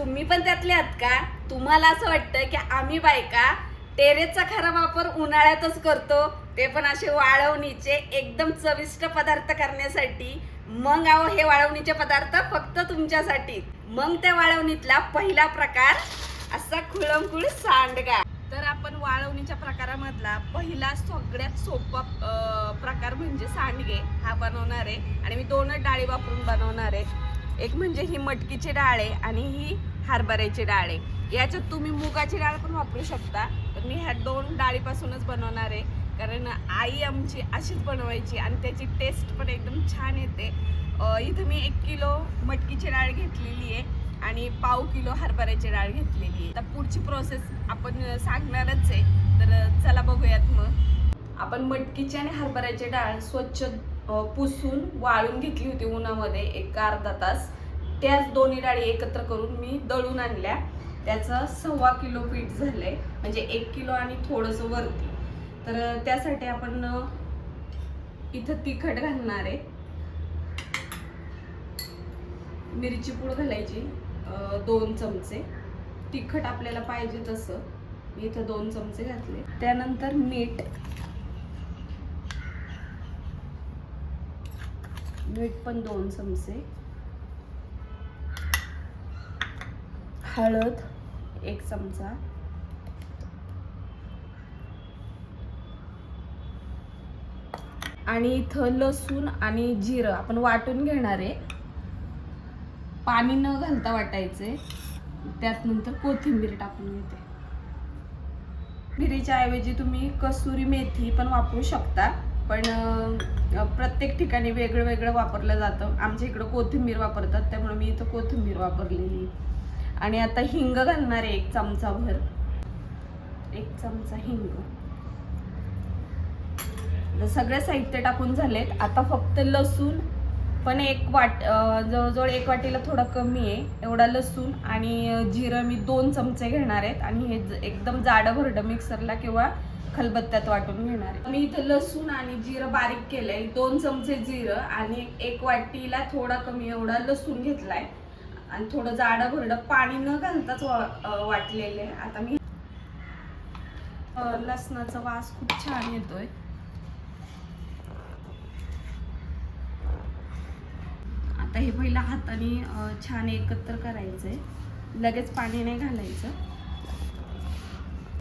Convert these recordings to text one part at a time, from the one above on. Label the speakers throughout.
Speaker 1: तुम्ही पण त्यातले आहात का? तुम्हाला असं वाटतं की आम्ही बायका टेरेसचा खरा वापर उन्हाळ्यातच करतो ते पण असे वाळवणीचे एकदम चविष्ट पदार्थ करण्यासाठी. मग अहो हे वाळवणीचे पदार्थ फक्त तुमच्यासाठी. मग त्या वाळवणीतला पहिला प्रकार असा खुळमखुळ सांडगा. तर आपण वाळवणीच्या प्रकारामधला पहिला सगळ्यात सोपा प्रकार म्हणजे सांडगे. हा बनवणार आहे. आणि मी दोनच डाळी वापरून बनवणार आहे. एक म्हणजे ही मटकीची डाळ आहे आणि ही हरभऱ्याची डाळ आहे. याच्यात तुम्ही मुगाची डाळ पण वापरू शकता तर मी ह्या दोन डाळीपासूनच बनवणार आहे. कारण आई आमची अशीच बनवायची आणि त्याची टेस्ट पण एकदम छान येते. इथं मी एक किलो मटकीची डाळ घेतलेली आहे आणि पाव किलो हरभऱ्याची डाळ घेतलेली आहे. तर पुढची प्रोसेस आपण सांगणारच आहे. तर चला बघूयात मग. आपण मटकीची आणि हरभऱ्याची डाळ स्वच्छ पुसून वाळून घेतली होती उन्हामध्ये एक अर्धा तास. त्याच दोन्ही डाळी एकत्र करून मी दळून आणल्या. त्याचं सव्वा किलो पीठ आहे म्हणजे एक किलो आणि थोडंसं वरती. तर त्यासाठी आपण इथं तिखट घालणार आहे. मिरची पूड घालायची दोन चमचे. तिखट आपल्याला पाहिजे तसं. इथं दोन चमचे घातले. त्यानंतर मीठ. मीठ पण दोन चमचे हळद. एक चमचा. आणि इथं लसूण आणि जिरं आपण वाटून घेणार आहे. पाणी न घालता वाटायचे. त्यात नंतर कोथिंबीर टाकून घेते. मिरीच्या ऐवजी तुम्ही कसुरी मेथी पण वापरू शकता. पण प्रत्येक ठिकाणी वेगळं वेगळं वापरलं जातं. आमच्या इकडं कोथिंबीर वापरतात त्यामुळे मी इथं कोथिंबीर वापरलेली आणि आता हिंग घालणार आहे एक चमचाभर. एक चमचा हिंग. सगळे साहित्य टाकून झालेत. आता फक्त लसूण पण एक वाट जवळजवळ एक वाटीला थोडा कमी आहे. एवढा लसूण आणि जिरं मी दोन चमचे घेणार आहेत. आणि हे ज- एकदम जाडं भरडं मिक्सरला किंवा खलबत्त्यात वाटून घेणार आहे. मी इथं लसूण आणि जिरं बारीक केलंय. दोन चमचे जिरं आणि एक वाटीला थोडा कमी एवढा लसूण घेतलाय. आणि थोडं जाडं भरडं पाणी न घालताच वाटलेले वाटलेलं आहे. आता मी लसणाचा वास खूप छान येतोय. आता हे पहिला हाताने छान एकत्र करायचंय. लगेच पाणी नाही घालायचं.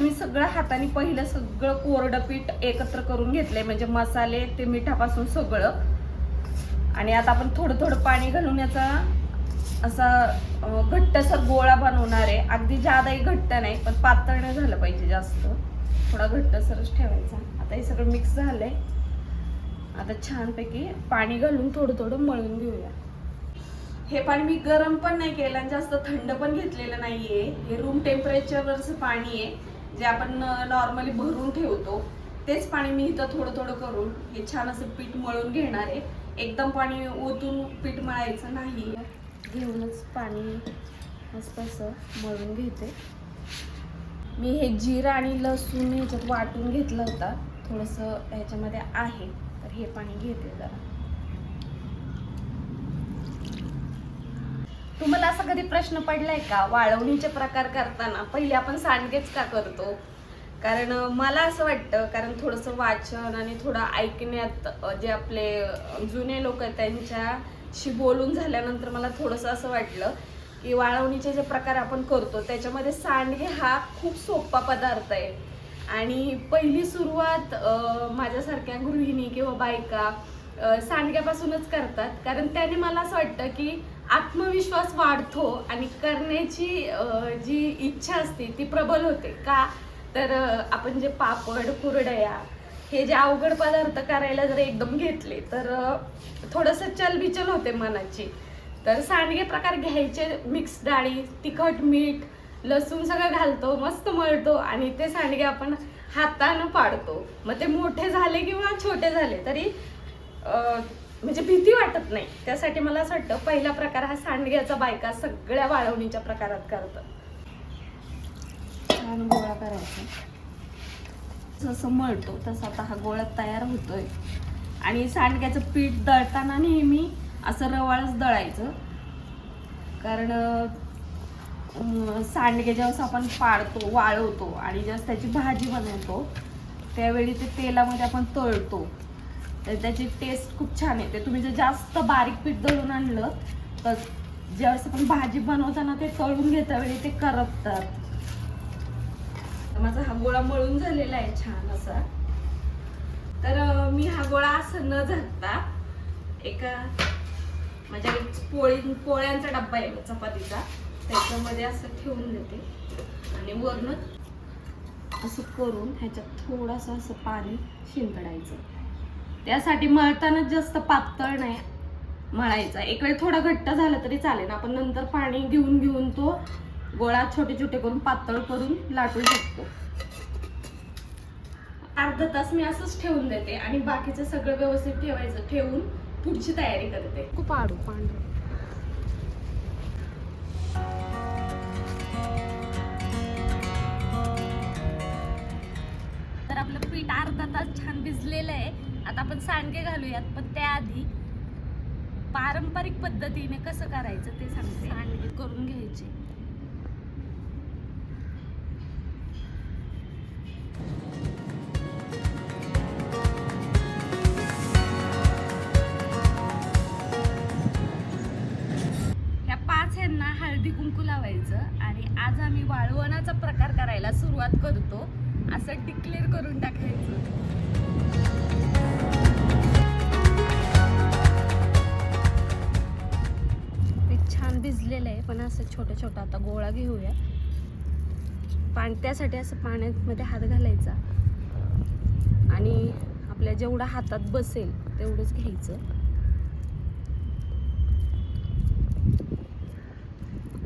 Speaker 1: मी सगळं हाताने पहिलं सगळं कोरडं पीठ एकत्र करून घेतलंय. म्हणजे मसाले ते मिठापासून सगळं. आणि आता आपण थोडं थोडं पाणी घालून याचा असा अं, घट्टसर गोळा बनवणार आहे. अगदी जादाही घट्ट नाही पण पातळ नाही झालं पाहिजे जास्त. थोडा घट्टसरच ठेवायचा. आता हे सगळं मिक्स झालंय. आता छानपैकी पाणी घालून थोडं थोडं मळून घेऊया. हे पाणी मी गरम पण नाही केलं आणि जास्त थंड पण घेतलेलं नाहीये. हे रूम टेम्परेचरवरचं पाणी आहे. जे आपण नॉर्मली भरून ठेवतो तेच पाणी मी इथं थोडं थोडं करून हे छान असं पीठ मळून घेणार आहे. एकदम पाणी ओतून पीठ मळायचं नाही. घेऊनच पाणी मस्त असं मळून घेते. मी हे जिरं आणि लसूण ह्याच्यात वाटून घेतलं होता. थोडंसं ह्याच्यामध्ये आहे. तर हे पाणी घेते जरा. तुम्हाला असा कधी प्रश्न पडलाय का? वाळवणीचे प्रकार करताना? पहिले आपण सांडगेच का करतो? कारण मला असं वाटतं कारण थोडंसं वाचन आणि थोडं ऐकण्यात जे आपले जुने लोक आहेत त्यांच्याशी बोलून झाल्यानंतर मला थोडंसं असं वाटलं की वाळवणीचे जे प्रकार आपण करतो त्याच्यामध्ये सांडगे हा खूप सोपा पदार्थ आहे. आणि पहिली सुरुवात माझ्यासारख्या गृहिणी किंवा बायका सांडग्यापासूनच करतात. कारण त्याने मला असं वाटतं की आत्मविश्वास वाढतो आणि करण्याची जी इच्छा असते ती प्रबल होते. का? तर आपण जे पापड कुरडया हे जे अवघड पदार्थ करायला जर एकदम घेतले तर थोडंसं चलबिचल होते मनाची. तर सांडगे प्रकार घ्यायचे. मिक्स डाळी तिखट मीठ लसूण सगळं घालतो मस्त मळतो आणि ते सांडगे आपण हातानं पाडतो. मग ते मोठे झाले किंवा छोटे झाले तरी म्हणजे भीती वाटत नाही. त्यासाठी मला असं वाटतं पहिला प्रकार हा सांडग्याचा बायका सगळ्या वाळवणीच्या प्रकारात करतात. छान गोळा करायचा. जसं मळतो तसं आता हा गोळा तयार होतोय. आणि सांडग्याचं पीठ दळताना नेहमी असं रवाळच दळायचं. कारण सांडगे जेव्हा आपण पाडतो वाळवतो आणि जेव्हा त्याची भाजी बनवतो त्यावेळी ते तेलामध्ये आपण तळतो. तर त्याची टेस्ट खूप छान येते. तुम्ही जर जास्त बारीक पीठ दळून आणलं तर ज्यावेळेस आपण भाजी बनवताना ते तळून घेता वेळी ते करपतात. तर माझा हा गोळा मळून झालेला आहे छान असा. तर मी हा गोळा असं न झाकता एका माझ्या पोळी पोळ्यांचा डब्बा आहे चपातीचा. त्याच्यामध्ये असं ठेवून देते. आणि वरून असं करून ह्याच्यात थोडंसं असं पाणी शिंपडायचं त्यासाठी मळताना जास्त पातळ नाही मळायचा. एक वेळ थोडा घट्ट झाला तरी चालेल. आपण नंतर पाणी घेऊन घेऊन तो गोळा छोटे छोटे करून पातळ करून लाटू शकतो. अर्धा तास मी असंच ठेवून देते आणि बाकीचं सगळं व्यवस्थित ठेवायचं. ठेवून पुढची तयारी करते. खूप आडू पांढरं. तर आपलं पीठ अर्धा तास छान भिजलेलं आहे. आता आपण सांडगे घालूयात पण त्याआधी पारंपरिक पद्धतीने कसं करायचं ते सांगते. सांडगे करून घ्यायचे. हळदी कुंकू लावायचं आणि आज आम्ही वाळवणाचा प्रकार करायला सुरुवात करतो. असं डिक्लेअर करून टाकायचं. भिजलेलं आहे पण असं छोटा छोटा आता गोळा घेऊया. पाणी त्यासाठी असं पाण्यामध्ये हात घालायचा. आणि आपल्या जेवढा हातात बसेल तेवढंच घ्यायचं.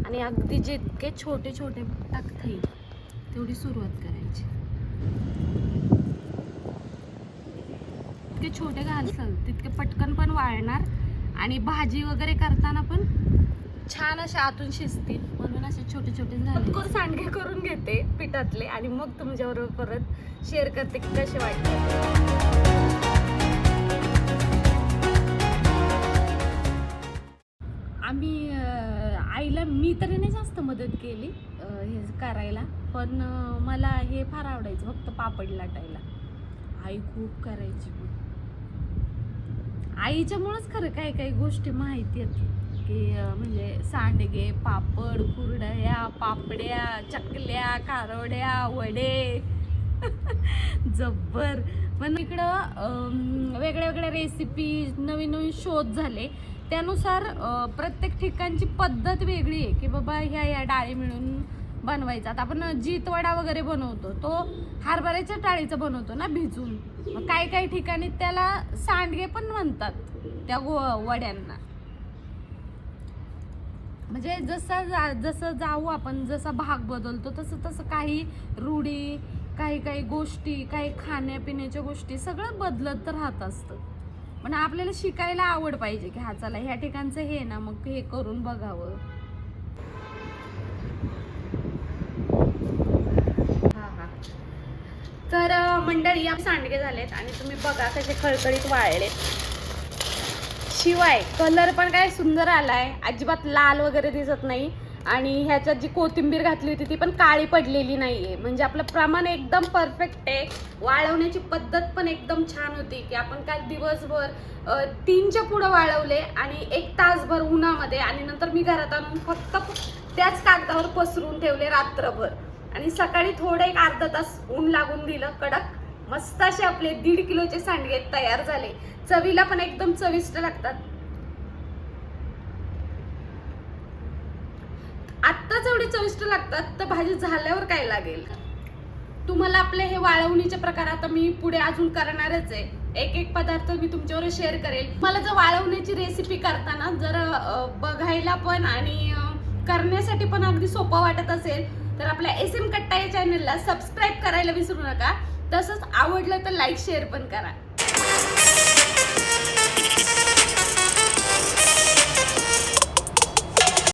Speaker 1: आणि अगदी जितके छोटे छोटे टाकता येईल तेवढी सुरुवात करायची. इतके छोटे घालसाल तितके पटकन पण वाळणार. आणि भाजी वगैरे करताना पण छान असे आतून शिजतील. म्हणून असे छोटे छोटे झाले. सांडगे करून घेते पिठातले आणि मग तुमच्याबरोबर परत शेअर करते की कसे वाटतात. आम्ही आईला मी तरी नाही जास्त मदत केली हे करायला. पण मला हे फार आवडायचं फक्त पापड लाटायला. आई खूप करायची. मग आईच्यामुळंच खरं काही काही गोष्टी माहिती आहेत. की म्हणजे सांडगे पापड कुरडया पापड्या चकल्या कारोड्या वडे. जब्बर. पण इकडं वेगळ्या वेगळ्या रेसिपी नवीन नवीन शोध झाले. त्यानुसार प्रत्येक ठिकाणची पद्धत वेगळी आहे की बाबा ह्या या डाळी मिळून बनवायचा आता आपण जीतवडा वगैरे बनवतो तो हरभऱ्याच्या डाळीचा बनवतो ना भिजून. मग काही काही ठिकाणी त्याला सांडगे पण म्हणतात त्या गो वड्यांना. म्हणजे जसं जा जसं जाऊ आपण जसा भाग बदलतो तसं तसं काही रूढी काही काही गोष्टी काही खाण्यापिण्याच्या गोष्टी सगळं बदलत राहत असतं. पण आपल्याला शिकायला आवड पाहिजे की हा चला ह्या ठिकाणचं हे ना मग हे करून बघावं. तर मंडळी या सांडगे झालेत आणि तुम्ही बघा कसे खळखळीत वाळलेत. शिवाय कलर पण काय सुंदर आलाय. अजिबात लाल वगैरे दिसत नाही. आणि ह्याच्यात जी कोथिंबीर घातली होती ती पण काळी पडलेली नाहीये. म्हणजे आपलं प्रमाण एकदम परफेक्ट आहे. वाळवण्याची पद्धत पण एकदम छान होती की आपण काल दिवसभर तीनच्या पुढं वाळवले आणि एक तासभर उन्हामध्ये आणि नंतर मी घरात आणून फक्त त्याच कागदावर पसरून ठेवले रात्रभर. आणि सकाळी थोडं एक अर्धा तास ऊन लागून दिलं कडक. मस्त असे आपले दीड किलोचे सांडगे तयार झाले. चवीला पण एकदम चविष्ट लागतात. आत्ताच एवढे चविष्ट लागतात तर भाजी झाल्यावर काय लागेल? तुम्हाला आपले हे वाळवणीचे प्रकार आता मी पुढे अजून करणारच आहे. एक एक पदार्थ मी तुमच्यावर शेअर करेल. मला जर वाळवण्याची रेसिपी करताना जर बघायला पण आणि करण्यासाठी पण अगदी सोपं वाटत असेल तर आपल्या एस एम कट्टा या चॅनलला सबस्क्राईब करायला विसरू नका. तसंच आवडलं तर लाईक शेअर पण करा.